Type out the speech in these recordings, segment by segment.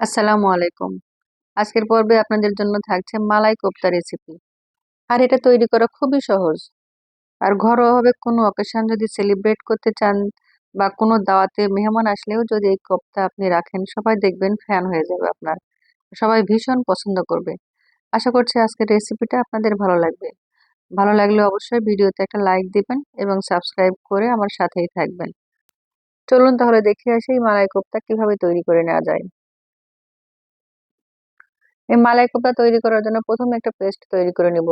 আসসালামু আলাইকুম। আজকের পর্বে আপনাদের জন্য থাকছে মালাই কোপ্তা রেসিপি আর এটা তৈরি করা খুবই সহজ। আর ঘরোয়াভাবে কোনো অকেশন যদি সেলিব্রেট করতে চান বা কোনো দাওয়াতে মেহমান আসলেও যদি এই কোপ্তা আপনি রাখেন, সবাই দেখবেন ফ্যান হয়ে যাবে আপনার। সবাই ভীষণ পছন্দ করবে। আশা করছি আজকের রেসিপিটা আপনাদের ভালো লাগবে। ভালো লাগলে অবশ্যই ভিডিওতে একটা লাইক দিবেন এবং সাবস্ক্রাইব করে আমার সাথেই থাকবেন। চলুন তাহলে দেখে আসি মালাই কোপ্তা কীভাবে তৈরি করে নেওয়া যায়। এই মালাই কোপ্তা তৈরি করার জন্য প্রথমে একটা পেস্ট তৈরি করে নিব।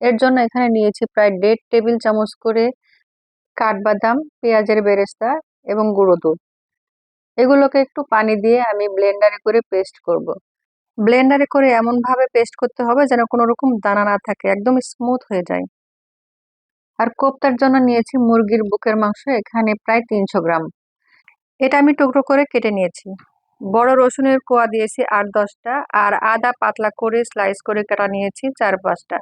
এর জন্য এখানে নিয়েছি প্রায় দেড় টেবিল চামচ করে কাঠবাদাম, পেঁয়াজের বেরেস্তা এবং গুঁড়ো দুধ। এগুলোকে একটু পানি দিয়ে আমি ব্লেন্ডারে করে পেস্ট করব। ব্লেন্ডারে করে এমন ভাবে পেস্ট করতে হবে যেন কোনো রকম দানা না থাকে, একদম স্মুথ হয়ে যায়। আর কোপ্তার জন্য নিয়েছি মুরগির বুকের মাংস, এখানে প্রায় তিনশো গ্রাম। এটা আমি টুকরো করে কেটে নিয়েছি। বড় রসুনের কোয়া দিয়েছি আট, দশটা। আর আদা পাতলা করে স্লাইস করে কাটা নিয়েছি চার, পাঁচটা।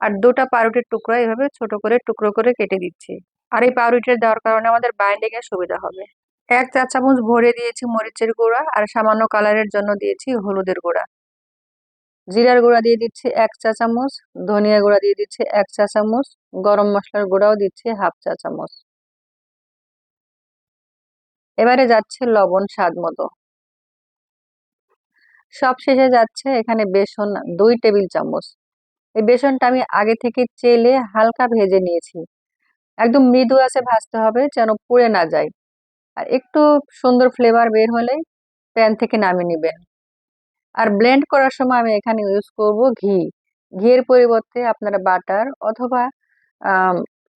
আর দুটা পাউরুটির টুকরো এভাবে ছোট করে, টুকরো করে কেটে দিচ্ছি। আর এই পাউরুটির দেওয়ার কারণে আমাদের বাইন্ডিং এর সুবিধা হবে। এক চা চামচ ভরে দিয়েছি মরিচের গুঁড়া আর সামান্য কালারের জন্য দিয়েছি হলুদের গুঁড়া। জিরার গুঁড়া দিয়ে দিচ্ছি এক চা চামচ, ধনিয়া গুঁড়া দিয়ে দিচ্ছি এক চা চামচ, গরম মশলার গুঁড়াও দিচ্ছি হাফ চা চামচ। এবারে যাচ্ছে লবণ স্বাদ মতো। সব শেষে যাচ্ছে এখানে বেসন, দুই টেবিল চামচ। এই বেসনটা আমি আগে থেকে চেলে হালকা ভেজে নিয়েছি। একদম মৃদু আছে ভাজতে হবে যেন পুড়ে না যায়। আর একটু সুন্দর ফ্লেভার বের হলে প্যান থেকে নামিয়ে নেবেন। আর ব্লেন্ড করার সময় আমি এখানে ইউজ করব ঘি। ঘিয়ের পরিবর্তে আপনারা বাটার অথবা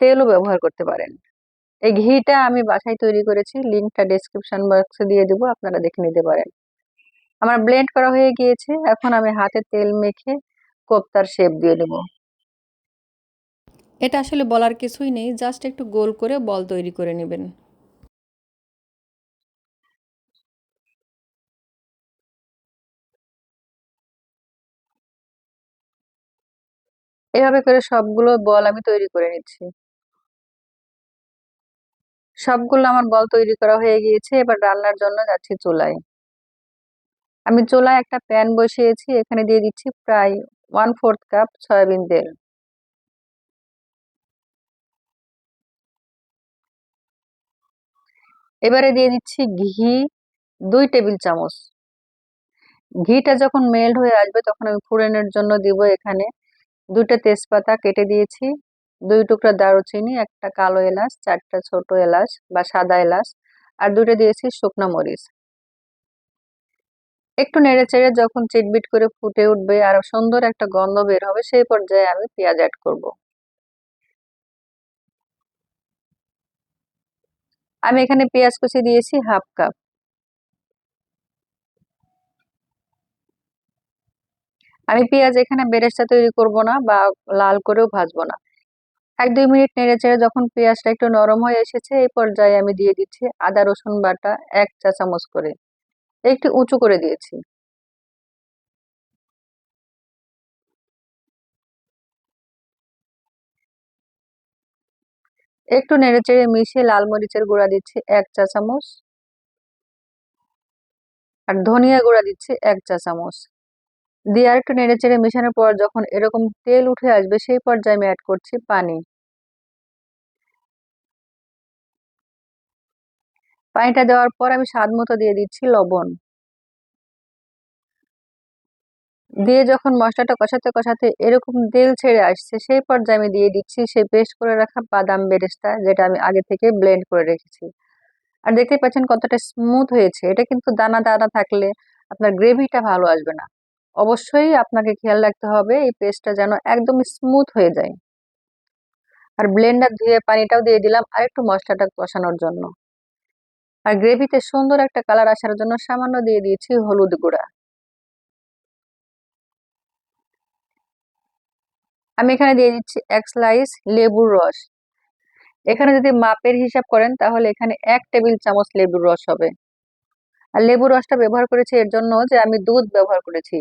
তেলও ব্যবহার করতে পারেন। এই ঘিটা আমি বাসায় তৈরি করেছি লিঙ্কটা ডিসক্রিপশন বক্সে দিয়ে দেবো, আপনারা দেখে নিতে পারেন। আমার ব্লেন্ড করা হয়ে গিয়েছে। এখন আমি হাতে তেল মেখে কোপ্তার শেপ দিয়ে দেবো এটা আসলে বলার কিছুই নেই জাস্ট একটু গোল করে বল তৈরি করে নেবেন। এভাবে করে সবগুলো বল আমি তৈরি করে নিচ্ছি। সবগুলো আমার বল তৈরি করা হয়ে গিয়েছে এবার রান্নার জন্য যাচ্ছি চুলায়। আমি চোলায় একটা প্যান বসিয়েছি, এখানে দিয়ে দিচ্ছি প্রায় ওয়ান ফোর্থ কাপ সয়াবিন তেল। এবারে দিয়ে দিচ্ছি ঘি, দুই টেবিল চামচ। ঘিটা যখন মেল্ট হয়ে আসবে, তখন আমি ফুড়নের জন্য দিব এখানে দুইটা তেজপাতা কেটে দিয়েছি, দুই টুকরা দারুচিনি, একটা কালো এলাচ, চারটা ছোট এলাচ বা সাদা এলাচ, আর দুটো দিয়েছি শুকনো মরিচ। একটু নেড়ে চেড়ে যখন চিটবিট করে ফুটে উঠবে আর সুন্দর একটা গন্ধ বের হবে, সেই পর্যায়ে আমি পেঁয়াজ অ্যাড করব। আমি এখানে পেঁয়াজ কুচি দিয়েছি হাফ কাপ। আমি পেঁয়াজ এখানে বেরেস্তা তৈরি করব না বা লাল করেও ভাজবো না। এক দুই মিনিট নেড়ে চেড়ে যখন পেঁয়াজটা একটু নরম হয়ে এসেছে, এই পর্যায়ে আমি দিয়ে দিচ্ছি আদা রসুন বাটা এক চা চামচ করে। একটু উঁচু করে দিয়েছি। একটু নেড়ে চেড়ে মিশিয়ে লাল মরিচের গুঁড়া দিচ্ছি এক চা চামচ। আর ধনিয়া গুঁড়া দিচ্ছি এক চা চামচ। দিয়ে আর একটু নেড়ে চেড়ে মেশানোর পর যখন এরকম তেল উঠে আসবে, সেই পর্যায়ে আমি অ্যাড করছি পানি। পানিটা দেওয়ার পর আমি স্বাদ মতো দিয়ে দিচ্ছি লবণ। দিয়ে যখন মশলাটা কষাতে কষাতে এরকম তেল ছেড়ে আসছে, সেই পর্যায়ে আমি দিয়ে দিচ্ছি সেই পেস্ট করে রাখা বাদাম বেরেস্তা, যেটা আমি আগে থেকে ব্লেন্ড করে রেখেছি। আর দেখতে পাচ্ছেন কতটা স্মুথ হয়েছে। এটা কিন্তু দানা দানা থাকলে আপনার গ্রেভিটা ভালো আসবে না। অবশ্যই আপনাকে খেয়াল রাখতে হবে এই পেস্টটা যেন একদম স্মুথ হয়ে যায়। আর ব্লেন্ডার ধুয়ে পানিটাও দিয়ে দিলাম আর একটু মশলাটা কষানোর জন্য। আর গ্রেভিতে সুন্দর একটা কালার আসার জন্য সামান্য দিয়ে দিয়েছি হলুদ গুঁড়া। আমি এখানে দিয়ে দিচ্ছি এক স্লাইস লেবুর রস। এখানে যদি মাপের হিসাব করেন, তাহলে এখানে এক টেবিল চামচ লেবুর রস হবে। আর লেবুর রসটা ব্যবহার করেছি এর জন্য যে আমি দুধ ব্যবহার করেছি।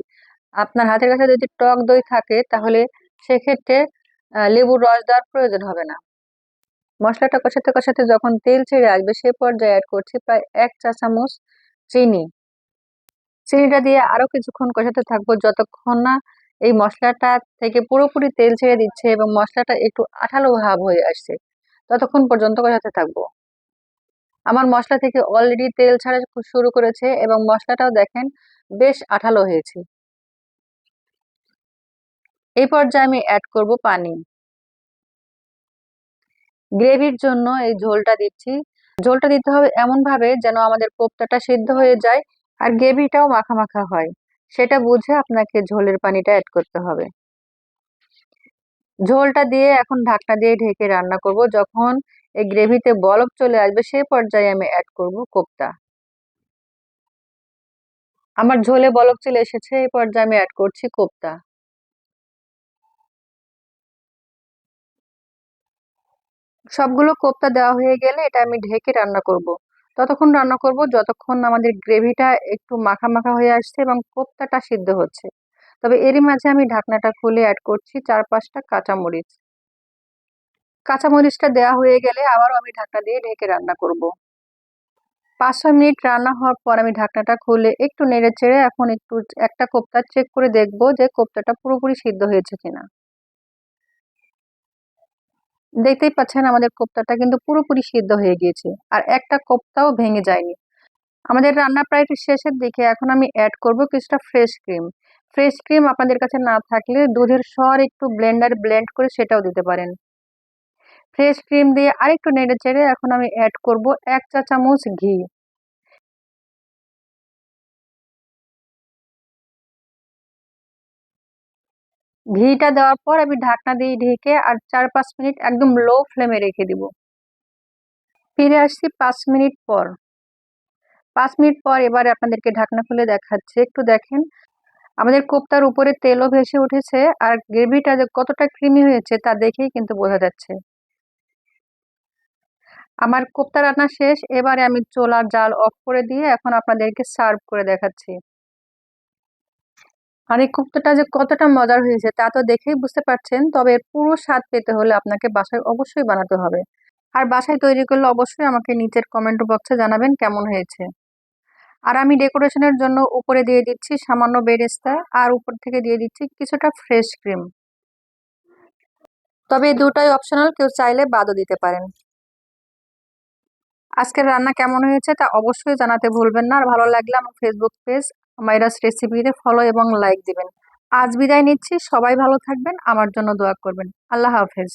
আপনার হাতের কাছে যদি টক দই থাকে, তাহলে সেক্ষেত্রে লেবুর রস দেওয়ার প্রয়োজন হবে না। মশলাটা কষাতে কষাতে যখন তেল ছেড়ে আসবে, সে পর্যায়ে অ্যাড করছি প্রায় এক চা চামচ চিনি। চিনিটা দিয়ে আরও কিছুক্ষণ কষাতে থাকব যতক্ষণ না এই মশলাটা থেকে পুরোপুরি তেল ছেড়ে দিচ্ছে এবং মশলাটা একটু আঠালো ভাব হয়ে আসছে, ততক্ষণ পর্যন্ত কষাতে থাকব। আমার মশলা থেকে অলরেডি তেল ছাড়া শুরু করেছে এবং মশলাটাও দেখেন বেশ আঠালো হয়েছে। এই পর্যায়ে আমি অ্যাড করব পানি। গ্রেভির জন্য এই ঝোলটা দিচ্ছি। ঝোলটা দিতে হবে এমন ভাবে যেন আমাদের কোপ্তাটা সিদ্ধ হয়ে যায় আর গ্রেভিটাও মাখা মাখা হয়। সেটা বুঝে আপনাকে ঝোলের পানিটা অ্যাড করতে হবে। ঝোলটা দিয়ে এখন ঢাকনা দিয়ে ঢেকে রান্না করব। যখন এই গ্রেভিতে বলক চলে আসবে সেই পর্যায়ে আমি অ্যাড করব কোপ্তা। আমার ঝোলে বলক চলে এসেছে, এই পর্যায়ে আমি অ্যাড করছি কোপ্তা। সবগুলো কোপ্তা দেওয়া হয়ে গেলে এটা আমি ঢেকে রান্না করব। ততক্ষণ রান্না করব যতক্ষণ আমাদের গ্রেভিটা একটু মাখা মাখা হয়ে আসছে এবং কোপ্তাটা সিদ্ধ হচ্ছে তবে এরই মাঝে আমি ঢাকনাটা খুলে অ্যাড করছি চার পাঁচটা কাঁচামরিচ কাঁচামরিচটা দেওয়া হয়ে গেলে আবারও আমি ঢাকনা দিয়ে ঢেকে রান্না করব। পাঁচ ছয় মিনিট রান্না হওয়ার পর আমি ঢাকনাটা খুলে একটু নেড়ে চেড়ে এখন একটু একটা কোপ্তা চেক করে দেখব যে কোপ্তাটা পুরোপুরি সিদ্ধ হয়েছে কিনা দেখতেই পাচ্ছেন আমাদের কোপ্তাটা কিন্তু পুরোপুরি সিদ্ধ হয়ে গিয়েছে। আর একটা কোপ্তাও ভেঙে যায়নি। আমাদের রান্না প্রায় শেষের দিকে, এখন আমি অ্যাড করব কিছুটা ফ্রেশ ক্রিম ফ্রেশ ক্রিম আপনাদের কাছে না থাকলে দুধের স্বর একটু ব্লেন্ডার ব্লেন্ড করে সেটাও দিতে পারেন। ফ্রেশ ক্রিম দিয়ে আরেকটু নেড়ে চেড়ে এখন আমি অ্যাড করব এক চা চামচ ঘি। ঘিটা দেওয়ার পর আমি ঢাকনা দিয়ে ঢেকে আর চার পাঁচ মিনিট একদম লো ফ্লেমে রেখে দিব। ফিরে আসছি পাঁচ মিনিট পর। পাঁচ মিনিট পর এবারে আপনাদেরকে ঢাকনা খুলে দেখাচ্ছে। একটু দেখেন, আমাদের কোপ্তার উপরে তেলও ভেসে উঠেছে আর গ্রেভিটা যে কতটা ক্রিমি হয়েছে তা দেখেই কিন্তু বোঝা যাচ্ছে। আমার কোপ্তা রান্না শেষ, এবারে আমি চোলার জাল অফ করে দিয়ে এখন আপনাদেরকে সার্ভ করে দেখাচ্ছি। আর এই কোপ্তাটা যে কতটা মজার হয়েছে তা তো দেখেই বুঝতে পারছেন। তবে পুরো স্বাদ পেতে হলে আপনাকে বাসায় অবশ্যই বানাতে হবে। আর বাসায় তৈরি করলে অবশ্যই আমাকে নিচের কমেন্ট বক্সে জানাবেন কেমন হয়েছে। আর আমি ডেকোরেশনের জন্য উপরে দিয়ে দিচ্ছি সামান্য বেরেস্তা আর উপর থেকে দিয়ে দিচ্ছি কিছুটা ফ্রেশ ক্রিম তবে দুটাই অপশনাল কেউ চাইলে বাদও দিতে পারেন। আজকের রান্না কেমন হয়েছে তা অবশ্যই জানাতে ভুলবেন না। আর ভালো লাগলে আমার ফেসবুক পেজ মাইরাস রেসিপিতে ফলো এবং লাইক দিবেন। আজ বিদায় নিচ্ছি। সবাই ভালো থাকবেন। আমার জন্য দোয়া করবেন। আল্লাহ হাফেজ।